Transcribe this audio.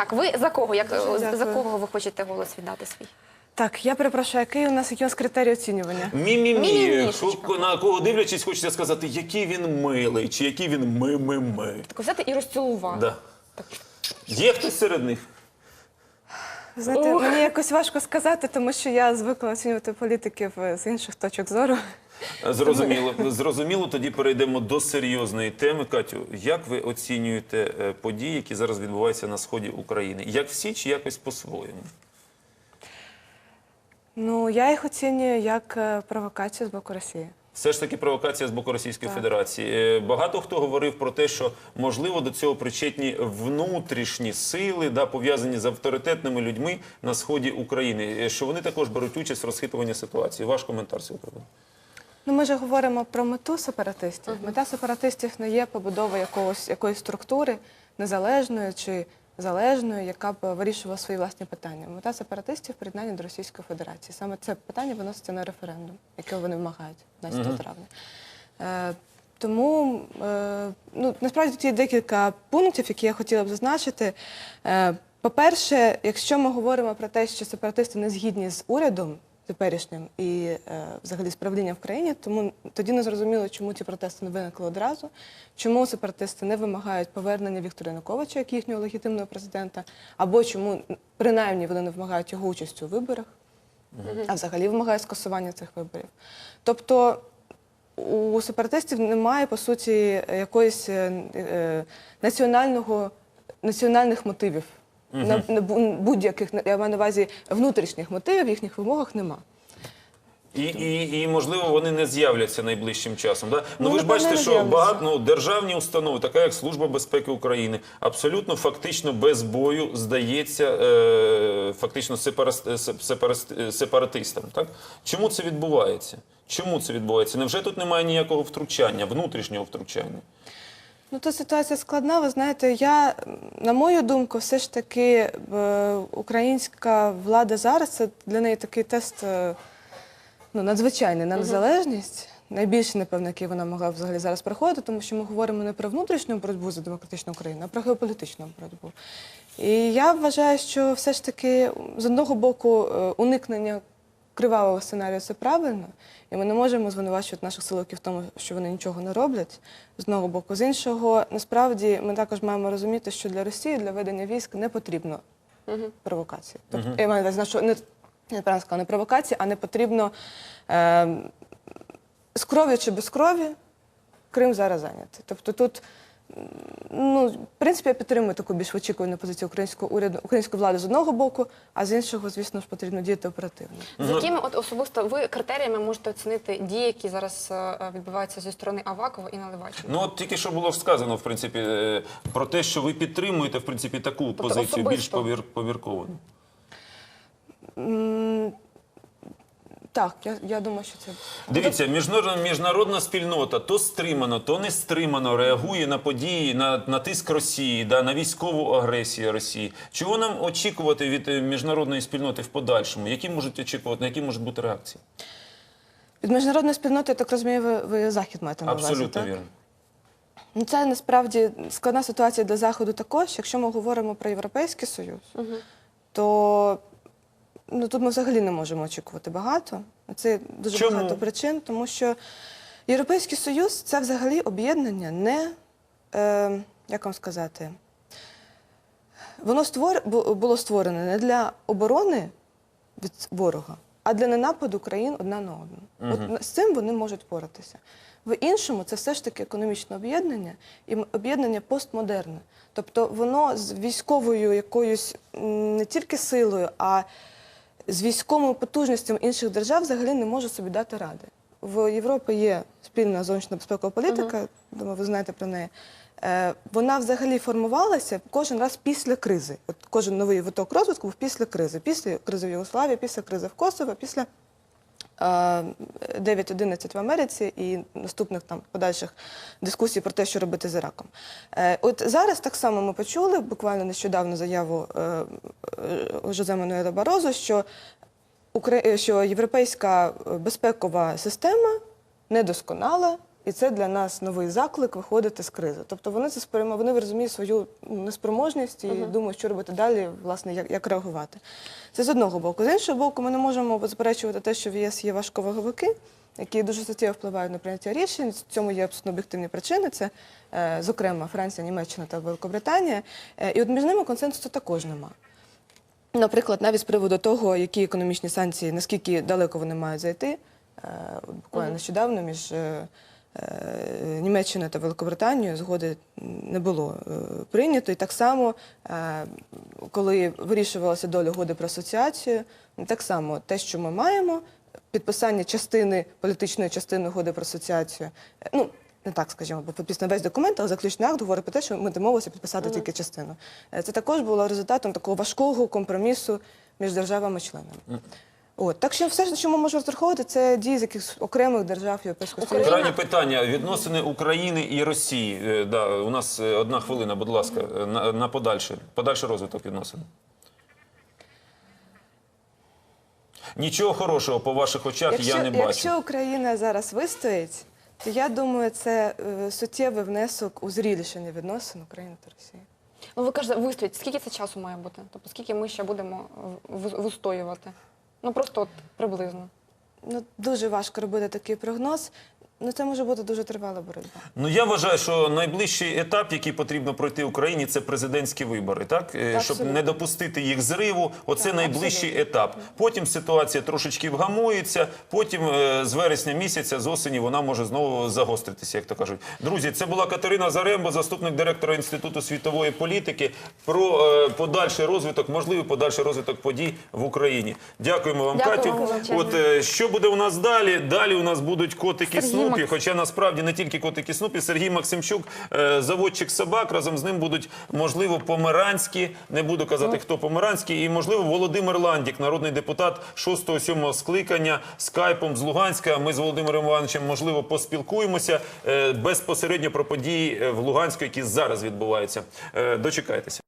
Так, ви за кого? Як Дуже за кого ви хочете голос віддати свій? Так, я перепрошую, який у нас які у нас критерії оцінювання? Мі-мі-мі. На кого дивлячись, хочеться сказати, який він милий, чи який він ми-ми-ми. Так взяти і розцілувати. Да. Є хтось серед них? Знаєте, мені якось важко сказати, тому що я звикла оцінювати політиків е, з інших точок зору. Зрозуміло. Зрозуміло, тоді перейдемо до серйозної теми. Катю, як ви оцінюєте е, події, які зараз відбуваються на сході України? Як всі чи якось по-своєму? Ну я їх оцінюю як е, провокацію з боку Росії. Все ж таки провокація з боку Російської Федерації. Е, Багато хто говорив про те, що можливо до цього причетні внутрішні сили, да, пов'язані з авторитетними людьми на сході України, що вони також беруть участь в розхитуванні ситуації. Ваш коментар цього приводу? Ну, ми ж говоримо про мету сепаратистів. Мета сепаратистів не є побудова якогось якоїсь структури незалежної чи залежної, яка б вирішувала свої власні питання. Мета сепаратистів приєднання до Російської Федерації. Саме це питання виноситься на референдум, яке вони вимагають 15 травня. Е, тому е, ну, насправді тут є декілька пунктів, які я хотіла б зазначити. Е, по-перше, якщо ми говоримо про те, що сепаратисти не згідні з урядом теперішнім і е, взагалі з правлінням в країні, тому тоді не зрозуміло, чому ці протести не виникли одразу, чому сепаратисти не вимагають повернення Віктора Януковича як їхнього легітимного президента, або чому принаймні вони не вимагають його участі у виборах, а взагалі вимагають скасування цих виборів. Тобто у сепаратистів немає по суті якоїсь е, е, національного національних мотивів. На, на будь-яких я маю на увазі внутрішніх мотивів, в їхніх вимогах нема. І, і, і можливо вони не з'являться найближчим часом. Да? Ну, Ну, ви ж бачите, що багато ну, державні установи, така як Служба безпеки України, абсолютно фактично без бою здається е, фактично е, е, сепаратистам. Так? Чому це відбувається? Чому це відбувається? Невже тут немає ніякого втручання, внутрішнього втручання? Ну, тут ситуація складна. Ви знаєте, я, на мою думку, все ж таки е, українська влада зараз це для неї такий тест е, ну, надзвичайний на незалежність. Найбільше, напевно, який вона могла взагалі зараз проходити, тому що ми говоримо не про внутрішню боротьбу за демократичну Україну, а про геополітичну боротьбу. І я вважаю, що все ж таки з одного боку е, уникнення кривавого сценарію це правильно, і ми не можемо звинувачувати наших силовиків в тому, що вони нічого не роблять з одного боку. З іншого, насправді, ми також маємо розуміти, що для Росії для ведення військ не потрібно провокації. Тобто, я маю на увазі, що не, не правильно сказала, не провокації, а не потрібно е, з кров'ю чи без крові Крим зараз зайнятий. Тобто тут. Ну, в принципі, я підтримую таку більш очікувану позицію українського уряду, української влади з одного боку, а з іншого, звісно ж, потрібно діяти оперативно. З якими от особисто ви критеріями можете оцінити дії, які зараз е, відбуваються зі сторони Авакова і Наливайченка? Ну от тільки що було сказано, в принципі, е, про те, що ви підтримуєте в принципі таку позицію більш особисто. повір, повірковану. М, Так, я, я думаю, що це Дивіться, міжнародна, міжнародна спільнота то стримано, то не стримано реагує на події, на, на тиск Росії, да, на військову агресію Росії. Чого нам очікувати від е, міжнародної спільноти в подальшому? Які можуть очікувати, на які можуть бути реакції? від міжнародної спільноти, я так розумію, ви, ви захід маєте на увазі. Абсолютно так? вірно. Ну, це насправді складна ситуація для заходу також. Якщо ми говоримо про Європейський Союз, то ну, тут ми взагалі не можемо очікувати багато. Це дуже Чому? багато причин, тому що Європейський Союз це взагалі об'єднання не, е, як вам сказати, воно створ... було створене не для оборони від ворога, а для ненападу країн одна на одну. От з цим вони можуть поратися. В іншому це все ж таки економічне об'єднання і об'єднання постмодерне. Тобто воно з військовою якоюсь не тільки силою, а з військовими потужностями інших держав взагалі не може собі дати ради. В Європі є спільна зовнішня безпекова політика, думаю, ви знаєте про неї. Е, Вона взагалі формувалася кожен раз після кризи. От кожен новий виток розвитку був після кризи. Після кризи в Югославії, після кризи в Косово, після е, 9-11 в Америці і наступних там подальших дискусій про те, що робити з Іраком. Е, От зараз так само ми почули буквально нещодавно заяву е, Жозе Мануеля Барозу, що Укра- що європейська е, безпекова система недосконала, І це для нас новий заклик виходити з кризи. Тобто вони це сприйма, вони розуміють свою ну, неспроможність і думають, що робити далі, власне, як, як реагувати. Це з одного боку. З іншого боку, ми не можемо заперечувати те, що в ЄС є важковаговики, які дуже суттєво впливають на прийняття рішень. В цьому є абсолютно об'єктивні причини. Це, е, зокрема, Франція, Німеччина та Великобританія. Е, і от між ними консенсусу також немає. Наприклад, навіть з приводу того, які економічні санкції, наскільки далеко вони мають зайти, е, от буквально нещодавно між е, е, Німеччиною та Великобританією згоди не було е, прийнято. І так само, е, коли вирішувалася доля угоди про асоціацію, так само те, що ми маємо, підписання частини політичної частини угоди про асоціацію, е, ну. Не так, скажімо, бо підписано весь документ, але заключний акт говорить про те, що ми домовилися підписати тільки частину. Е, Це також було результатом такого важкого компромісу між державами-членами. От так що все, на що ми можемо розраховувати, це дії з якихось окремих держав Європейського Союзу. Крайнє питання. Відносини України і Росії. Е, Да, у нас е, одна хвилина, будь ласка, на, на подальше. Подальший розвиток відносин. Нічого хорошого по ваших очах Якщо, я не бачу. якщо Україна зараз вистоїть, то я думаю, це е, суттєвий внесок у зрілішення відносин України та Росії. Ну ви кажете, вистоїть. Скільки це часу має бути? Тобто скільки ми ще будемо в- вистоювати? Ну просто от приблизно. Ну дуже важко робити такий прогноз. Ну це може бути дуже тривала боротьба. Ну я вважаю, що найближчий етап, який потрібно пройти Україні, це президентські вибори, так Е, щоб Абсолютно. не допустити їх зриву. Оце Так, найближчий абсолютно. етап. Потім ситуація трошечки вгамується. Потім е, з вересня місяця, з осені, вона може знову загостритися, як то кажуть. Друзі, це була Катерина Зарембо, заступник директора інституту світової політики, про е, подальший розвиток, можливий подальший розвиток подій в Україні. Дякуємо вам, Дякую Катю. вам. От що буде у нас далі? Далі у нас будуть котики Сергій Снупі. Хоча насправді не тільки котики Снупі, Сергій Максимчук, е, заводчик собак. Разом з ним будуть можливо померанські. Не буду казати, хто померанський, і можливо Володимир Ландік, народний депутат 6-7 скликання скайпом з Луганська. Ми з Володимиром Івановичем можливо поспілкуємося е, безпосередньо про події е, в Луганську, які зараз відбуваються. Дочекайтеся.